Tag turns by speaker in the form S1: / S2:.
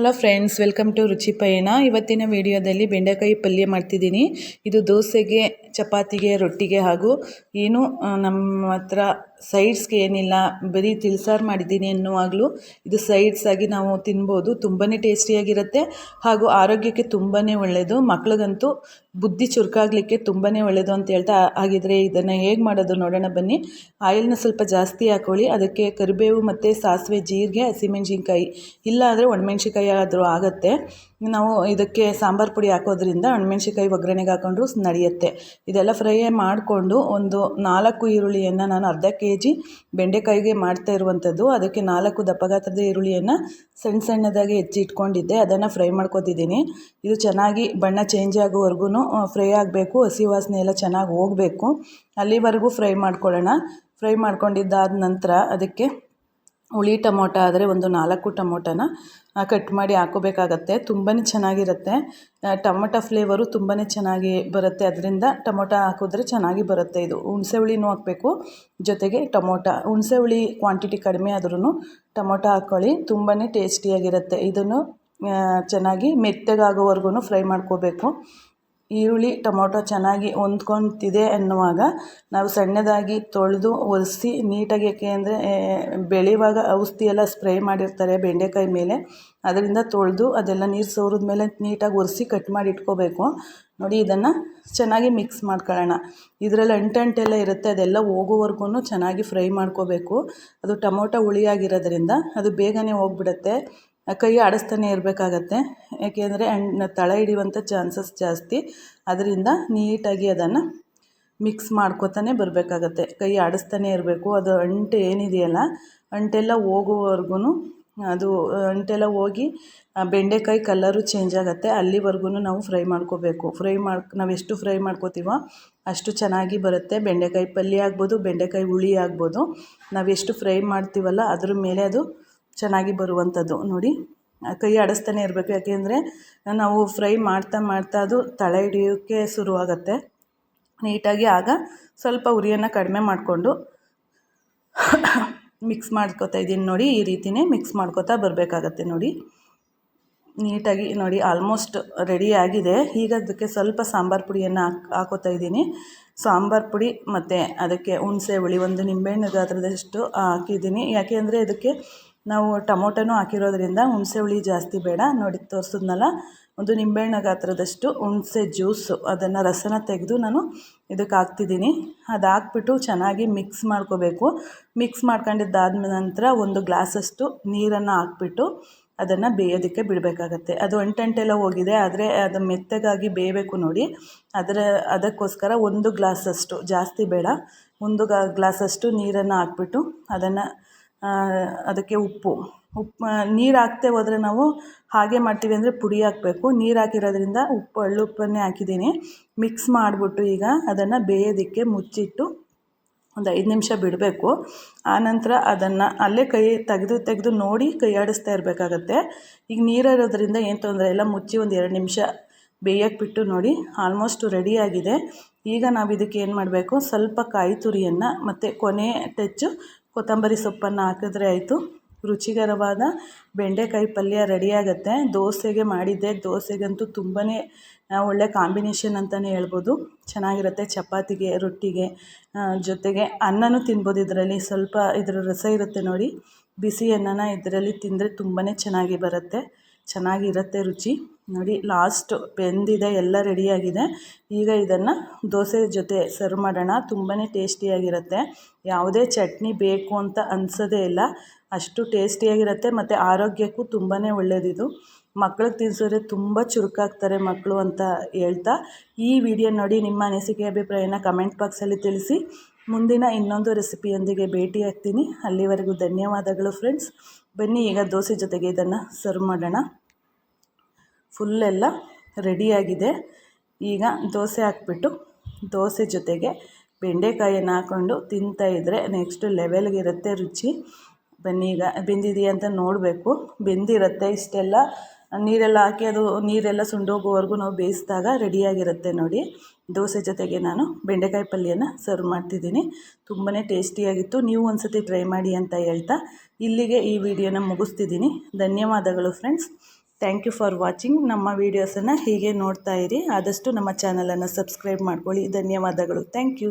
S1: Hello friends welcome to ರುಚಿ ಪಯಣ ಇವತ್ತಿನ ವಿಡಿಯೋದಲ್ಲಿ ಬೆಂಡೆಕಾಯಿ ಪಲ್ಯ ಮಾಡ್ತಿದ್ದೀನಿ. ಇದು ದೋಸೆಗೆ, ಚಪಾತಿಗೆ, ರೊಟ್ಟಿಗೆ ಹಾಗೂ ಏನು ನಮ್ಮ ಹತ್ರ ಸೈಡ್ಸ್ಗೆ ಏನಿಲ್ಲ, ಬರೀ ತಿಳಿಸಾರು ಮಾಡಿದ್ದೀನಿ ಎನ್ನುವಾಗಲೂ ಇದು ಸೈಡ್ಸ್ ಆಗಿ ನಾವು ತಿನ್ಬೋದು ತುಂಬಾ ಟೇಸ್ಟಿಯಾಗಿರುತ್ತೆ ಹಾಗೂ ಆರೋಗ್ಯಕ್ಕೆ ತುಂಬಾ ಒಳ್ಳೆಯದು ಮಕ್ಳಿಗಂತೂ ಬುದ್ಧಿ ಚುರುಕಾಗಲಿಕ್ಕೆ ತುಂಬಾ ಒಳ್ಳೆಯದು ಅಂತ ಹೇಳ್ತಾ ಹಾಗಿದ್ರೆ ಇದನ್ನು ಹೇಗೆ ಮಾಡೋದು ನೋಡೋಣ ಬನ್ನಿ. ಆಯಿಲ್ನ ಸ್ವಲ್ಪ ಜಾಸ್ತಿ ಹಾಕೊಳ್ಳಿ, ಅದಕ್ಕೆ ಕರಿಬೇವು ಮತ್ತು ಸಾಸಿವೆ, ಜೀರಿಗೆ, ಹಸಿಮೆಣ್ಸಿನ್ಕಾಯಿ, ಇಲ್ಲ ಅಂದರೆ ಒಣಮೆಣ್ಸಿನ್ಕಾಯಿ ಆದರೂ ಆಗುತ್ತೆ. ನಾವು ಇದಕ್ಕೆ ಸಾಂಬಾರು ಪುಡಿ ಹಾಕೋದ್ರಿಂದ ಒಣಮೆಣ್ಸಿಕಾಯಿ ಒಗ್ಗರಣೆಗೆ ಹಾಕೊಂಡ್ರು ನಡೆಯುತ್ತೆ. ಇದೆಲ್ಲ ಫ್ರೈ ಮಾಡಿಕೊಂಡು ಒಂದು ನಾಲ್ಕು ಈರುಳ್ಳಿಯನ್ನು ನಾನು ಅರ್ಧ ಕೆ ಜಿ ಬೆಂಡೆಕಾಯಿಗೆ ಮಾಡ್ತಾ ಇರುವಂಥದ್ದು. ಅದಕ್ಕೆ ನಾಲ್ಕು ದಪ್ಪ ಗಾತ್ರದ ಈರುಳ್ಳಿಯನ್ನು ಸಣ್ಣ ಸಣ್ಣದಾಗಿ ಹೆಚ್ಚಿ ಇಟ್ಕೊಂಡಿದ್ದೆ. ಅದನ್ನು ಫ್ರೈ ಮಾಡ್ಕೊತಿದ್ದೀನಿ. ಇದು ಚೆನ್ನಾಗಿ ಬಣ್ಣ ಚೇಂಜ್ ಆಗೋವರೆಗೂ ಫ್ರೈ ಆಗಬೇಕು. ಹಸಿ ವಾಸನೆ ಎಲ್ಲ ಚೆನ್ನಾಗಿ ಹೋಗಬೇಕು. ಅಲ್ಲಿವರೆಗೂ ಫ್ರೈ ಮಾಡ್ಕೊಳ್ಳೋಣ. ಫ್ರೈ ಮಾಡ್ಕೊಂಡಿದ್ದಾದ ನಂತರ ಅದಕ್ಕೆ ಹುಳಿ ಟೊಮೊಟೊ ಆದರೆ ಒಂದು ನಾಲ್ಕು ಟೊಮೊಟೊನ ಕಟ್ ಮಾಡಿ ಹಾಕೋಬೇಕಾಗತ್ತೆ. ತುಂಬಾ ಚೆನ್ನಾಗಿರುತ್ತೆ. ಟೊಮೊಟೊ ಫ್ಲೇವರು ತುಂಬಾ ಚೆನ್ನಾಗಿ ಬರುತ್ತೆ. ಅದರಿಂದ ಟೊಮೊಟೊ ಹಾಕಿದ್ರೆ ಚೆನ್ನಾಗಿ ಬರುತ್ತೆ ಇದು. ಹುಣಸೆ ಹುಳಿನೂ ಹಾಕಬೇಕು. ಜೊತೆಗೆ ಟೊಮೊಟೊ, ಹುಣಸೆ ಹುಳಿ ಕ್ವಾಂಟಿಟಿ ಕಡಿಮೆ ಆದ್ರೂ ಟೊಮೊಟೊ ಹಾಕ್ಕೊಳ್ಳಿ ತುಂಬಾ ಟೇಸ್ಟಿಯಾಗಿರುತ್ತೆ. ಇದನ್ನು ಚೆನ್ನಾಗಿ ಮೆತ್ತಗಾಗೋವರೆಗೂ ಫ್ರೈ ಮಾಡ್ಕೋಬೇಕು. ಈರುಳ್ಳಿ, ಟೊಮೊಟೊ ಚೆನ್ನಾಗಿ ಹೊಂದ್ಕೊತಿದೆ ಅನ್ನುವಾಗ ನಾವು ಸಣ್ಣದಾಗಿ ತೊಳೆದು ಒರೆಸಿ ನೀಟಾಗಿ ಯಾಕೆ ಅಂದರೆ ಬೆಳೆಯುವಾಗ ಔಷಧಿ ಎಲ್ಲ ಸ್ಪ್ರೇ ಮಾಡಿರ್ತಾರೆ ಬೆಂಡೆಕಾಯಿ ಮೇಲೆ. ಅದರಿಂದ ತೊಳೆದು ಅದೆಲ್ಲ ನೀರು ಸೋರಿದ ಮೇಲೆ ನೀಟಾಗಿ ಒರೆಸಿ ಕಟ್ ಮಾಡಿ ಇಟ್ಕೋಬೇಕು. ನೋಡಿ, ಇದನ್ನು ಚೆನ್ನಾಗಿ ಮಿಕ್ಸ್ ಮಾಡ್ಕೊಳ್ಳೋಣ. ಇದರಲ್ಲಿ ಅಂಟಂಟೆಲ್ಲ ಇರುತ್ತೆ, ಅದೆಲ್ಲ ಹೋಗೋವರೆಗೂ ಚೆನ್ನಾಗಿ ಫ್ರೈ ಮಾಡ್ಕೋಬೇಕು. ಅದು ಟೊಮೊಟೊ ಹುಳಿಯಾಗಿರೋದ್ರಿಂದ ಅದು ಬೇಗನೆ ಹೋಗ್ಬಿಡುತ್ತೆ. ಕೈ ಆಡಿಸ್ತಾನೆ ಇರಬೇಕಾಗತ್ತೆ. ಯಾಕೆಂದರೆ ಹಣ್ಣು ತಳ ಹಿಡಿಯುವಂಥ ಚಾನ್ಸಸ್ ಜಾಸ್ತಿ. ಅದರಿಂದ ನೀಟಾಗಿ ಅದನ್ನು ಮಿಕ್ಸ್ ಮಾಡ್ಕೊತಾನೆ ಬರಬೇಕಾಗತ್ತೆ. ಕೈ ಆಡಿಸ್ತಾನೆ ಇರಬೇಕು. ಅದು ಅಂಟು ಏನಿದೆಯಲ್ಲ, ಅಂಟೆಲ್ಲ ಹೋಗುವವರೆಗೂ ಅದು, ಅಂಟೆಲ್ಲ ಹೋಗಿ ಬೆಂಡೆಕಾಯಿ ಕಲ್ಲರು ಚೇಂಜ್ ಆಗುತ್ತೆ. ಅಲ್ಲಿವರೆಗೂ ನಾವು ಫ್ರೈ ಮಾಡ್ಕೋಬೇಕು. ಫ್ರೈ ಮಾಡಿ, ನಾವು ಎಷ್ಟು ಫ್ರೈ ಮಾಡ್ಕೋತೀವೋ ಅಷ್ಟು ಚೆನ್ನಾಗಿ ಬರುತ್ತೆ. ಬೆಂಡೆಕಾಯಿ ಪಲ್ಯ ಆಗ್ಬೋದು, ಬೆಂಡೆಕಾಯಿ ಹುಳಿ ಆಗ್ಬೋದು. ನಾವು ಎಷ್ಟು ಫ್ರೈ ಮಾಡ್ತೀವಲ್ಲ, ಅದ್ರ ಮೇಲೆ ಅದು ಚೆನ್ನಾಗಿ ಬರುವಂಥದ್ದು ನೋಡಿ. ಕೈ ಆಡಿಸ್ತಾನೆ ಇರಬೇಕು. ಯಾಕೆಂದರೆ ನಾವು ಫ್ರೈ ಮಾಡ್ತಾ ಮಾಡ್ತಾ ಅದು ತಳ ಹಿಡಿಯೋಕ್ಕೆ ಶುರುವಾಗತ್ತೆ. ನೀಟಾಗಿ ಆಗ ಸ್ವಲ್ಪ ಉರಿಯನ್ನು ಕಡಿಮೆ ಮಾಡಿಕೊಂಡು ಮಿಕ್ಸ್ ಮಾಡ್ಕೊತಾ ಇದ್ದೀನಿ ನೋಡಿ. ಈ ರೀತಿಯೇ ಮಿಕ್ಸ್ ಮಾಡ್ಕೊತಾ ಬರಬೇಕಾಗತ್ತೆ ನೋಡಿ. ನೀಟಾಗಿ ನೋಡಿ ಆಲ್ಮೋಸ್ಟ್ ರೆಡಿ ಆಗಿದೆ. ಈಗ ಅದಕ್ಕೆ ಸ್ವಲ್ಪ ಸಾಂಬಾರು ಪುಡಿಯನ್ನು ಹಾಕ್, ಹಾಕೋತಾ ಇದ್ದೀನಿ. ಸಾಂಬಾರು ಪುಡಿ ಮತ್ತು ಅದಕ್ಕೆ ಹುಣಸೆ ಹುಳಿ, ಒಂದು ನಿಂಬೆಹಣ್ಣು ಗಾತ್ರದಷ್ಟು ಹಾಕಿದ್ದೀನಿ. ಯಾಕೆ ಅಂದರೆ ಇದಕ್ಕೆ ನಾವು ಟೊಮೊಟೊನೂ ಹಾಕಿರೋದ್ರಿಂದ ಹುಣಸೆ ಹುಳಿ ಜಾಸ್ತಿ ಬೇಡ. ನೋಡಿ, ತೋರಿಸಿದ್ನಲ್ಲ? ಒಂದು ನಿಂಬೆಹಣ್ಣ ಗಾತ್ರದಷ್ಟು ಹುಣಸೆ ಜ್ಯೂಸು. ಅದನ್ನು ರಸನ ತೆಗೆದು ನಾನು ಇದಕ್ಕೆ ಹಾಕ್ತಿದ್ದೀನಿ. ಅದು ಹಾಕ್ಬಿಟ್ಟು ಚೆನ್ನಾಗಿ ಮಿಕ್ಸ್ ಮಾಡ್ಕೋಬೇಕು. ಮಿಕ್ಸ್ ಮಾಡ್ಕೊಂಡಿದ್ದಾದ ನಂತರ ಒಂದು ಗ್ಲಾಸಷ್ಟು ನೀರನ್ನು ಹಾಕ್ಬಿಟ್ಟು ಅದನ್ನು ಬೇಯೋದಕ್ಕೆ ಬಿಡಬೇಕಾಗತ್ತೆ. ಅದು ಅಂಟಂಟೆಲ್ಲ ಹೋಗಿದೆ, ಆದರೆ ಅದು ಮೆತ್ತಗಾಗಿ ಬೇಯಬೇಕು ನೋಡಿ. ಅದರ, ಅದಕ್ಕೋಸ್ಕರ ಒಂದು ಗ್ಲಾಸಷ್ಟು ಜಾಸ್ತಿ ಬೇಡ. ಒಂದು ಗ್ಲಾಸಷ್ಟು ನೀರನ್ನು ಹಾಕ್ಬಿಟ್ಟು ಅದನ್ನು ಅದಕ್ಕೆ ಉಪ್ಪು. ಉಪ್ಪು ನೀರು ಹಾಕ್ದೆ ಹೋದ್ರೆ ನಾವು ಹಾಗೆ ಮಾಡ್ತೀವಿ ಅಂದರೆ ಪುಡಿ ಹಾಕಬೇಕು. ನೀರು ಹಾಕಿರೋದ್ರಿಂದ ಉಪ್ಪು ಹಳ್ಳುಪ್ಪನ್ನೇ ಹಾಕಿದ್ದೀನಿ. ಮಿಕ್ಸ್ ಮಾಡಿಬಿಟ್ಟು ಈಗ ಅದನ್ನು ಬೇಯೋದಕ್ಕೆ ಮುಚ್ಚಿಟ್ಟು ಒಂದು ಐದು ನಿಮಿಷ ಬಿಡಬೇಕು. ಆನಂತರ ಅದನ್ನು ಅಲ್ಲೇ ಕೈ ತೆಗೆದು ತೆಗೆದು ನೋಡಿ ಕೈ ಆಡಿಸ್ತಾ ಇರಬೇಕಾಗತ್ತೆ. ಈಗ ನೀರಿರೋದ್ರಿಂದ ಏನು ತೊಂದರೆ ಇಲ್ಲ. ಮುಚ್ಚಿ ಒಂದು ಎರಡು ನಿಮಿಷ ಬೇಯಕ್ಕೆ ಬಿಟ್ಟು ನೋಡಿ ಆಲ್ಮೋಸ್ಟ್ ರೆಡಿಯಾಗಿದೆ ಈಗ ನಾವು ಇದಕ್ಕೆ ಏನು ಮಾಡಬೇಕು? ಸ್ವಲ್ಪ ಕಾಯಿ ತುರಿಯನ್ನು ಮತ್ತು ಕೊನೆ ಟಚ್ಚು ಕೊತ್ತಂಬರಿ ಸೊಪ್ಪನ್ನು ಹಾಕಿದ್ರೆ ಆಯಿತು. ರುಚಿಕರವಾದ ಬೆಂಡೆಕಾಯಿ ಪಲ್ಯ ರೆಡಿಯಾಗುತ್ತೆ. ದೋಸೆಗೆ ಮಾಡಿದ್ದೆ. ದೋಸೆಗಂತೂ ತುಂಬಾ ಒಳ್ಳೆ ಕಾಂಬಿನೇಷನ್ ಅಂತಲೇ ಹೇಳ್ಬೋದು. ಚೆನ್ನಾಗಿರುತ್ತೆ ಚಪಾತಿಗೆ, ರೊಟ್ಟಿಗೆ ಜೊತೆಗೆ ಅನ್ನನೂ ತಿನ್ಬೋದು ಇದರಲ್ಲಿ. ಸ್ವಲ್ಪ ಇದರ ರಸ ಇರುತ್ತೆ ನೋಡಿ. ಬಿಸಿ ಅನ್ನನ ಇದರಲ್ಲಿ ತಿಂದರೆ ತುಂಬಾ ಚೆನ್ನಾಗಿ ಬರುತ್ತೆ. ಚೆನ್ನಾಗಿರುತ್ತೆ ರುಚಿ. ನೋಡಿ, ಲಾಸ್ಟ್ ಬೆಂದಿದೆ, ಎಲ್ಲ ರೆಡಿಯಾಗಿದೆ. ಈಗ ಇದನ್ನು ದೋಸೆ ಜೊತೆ ಸರ್ವ್ ಮಾಡೋಣ. ತುಂಬಾ ಟೇಸ್ಟಿಯಾಗಿರುತ್ತೆ. ಯಾವುದೇ ಚಟ್ನಿ ಬೇಕು ಅಂತ ಅನಿಸೋದೇ ಇಲ್ಲ. ಅಷ್ಟು ಟೇಸ್ಟಿಯಾಗಿರುತ್ತೆ ಮತ್ತು ಆರೋಗ್ಯಕ್ಕೂ ತುಂಬಾ ಒಳ್ಳೆಯದಿದು ಮಕ್ಳಿಗೆ ತಿನ್ಸಿದ್ರೆ ತುಂಬ ಚುರುಕಾಗ್ತಾರೆ ಮಕ್ಕಳು ಅಂತ ಹೇಳ್ತಾ. ಈ ವಿಡಿಯೋ ನೋಡಿ ನಿಮ್ಮ ಅನಿಸಿಕೆ, ಅಭಿಪ್ರಾಯನ ಕಮೆಂಟ್ ಬಾಕ್ಸಲ್ಲಿ ತಿಳಿಸಿ. ಮುಂದಿನ ಇನ್ನೊಂದು ರೆಸಿಪಿಯೊಂದಿಗೆ ಭೇಟಿ ಆಗ್ತೀನಿ ಅಲ್ಲಿವರೆಗೂ ಧನ್ಯವಾದಗಳು ಫ್ರೆಂಡ್ಸ್ ಬನ್ನಿ, ಈಗ ದೋಸೆ ಜೊತೆಗೆ ಇದನ್ನು ಸರ್ವ್ ಮಾಡೋಣ. ಫುಲ್ಲೆಲ್ಲ ರೆಡಿಯಾಗಿದೆ. ಈಗ ದೋಸೆ ಹಾಕ್ಬಿಟ್ಟು ದೋಸೆ ಜೊತೆಗೆ ಬೆಂಡೆಕಾಯನ್ನು ಹಾಕ್ಕೊಂಡು ತಿಂತಾಯಿದ್ರೆ ನೆಕ್ಸ್ಟ್ ಲೆವೆಲ್ಗಿರುತ್ತೆ ರುಚಿ. ಬನ್ನಿ ಈಗ ಬೆಂದಿದೆಯಾ ಅಂತ ನೋಡಬೇಕು. ಬೆಂದಿರುತ್ತೆ ಇಷ್ಟೆಲ್ಲ. ನೀರೆಲ್ಲ ಹಾಕಿ ಅದು ನೀರೆಲ್ಲ ಸುಂಡೋಗೋವರೆಗೂ ನಾವು ಬೇಯಿಸಿದಾಗ ರೆಡಿಯಾಗಿರುತ್ತೆ ನೋಡಿ. ದೋಸೆ ಜೊತೆಗೆ ನಾನು ಬೆಂಡೆಕಾಯಿ ಪಲ್ಯನ ಸರ್ವ್ ಮಾಡ್ತಿದ್ದೀನಿ. ತುಂಬಾ ಟೇಸ್ಟಿಯಾಗಿತ್ತು. ನೀವು ಒಂದು ಸತಿ ಟ್ರೈ ಮಾಡಿ ಅಂತ ಹೇಳ್ತಾ ಇಲ್ಲಿಗೆ ಈ ವಿಡಿಯೋನ ಮುಗಿಸ್ತಿದ್ದೀನಿ. ಧನ್ಯವಾದಗಳು friends. Thank you for watching ನಮ್ಮ ವೀಡಿಯೋಸನ್ನು ಹೀಗೆ ನೋಡ್ತಾ ಇರಿ. ಆದಷ್ಟು ನಮ್ಮ ಚಾನಲನ್ನು ಸಬ್ಸ್ಕ್ರೈಬ್ ಮಾಡ್ಕೊಳ್ಳಿ. ಧನ್ಯವಾದಗಳು. Thank you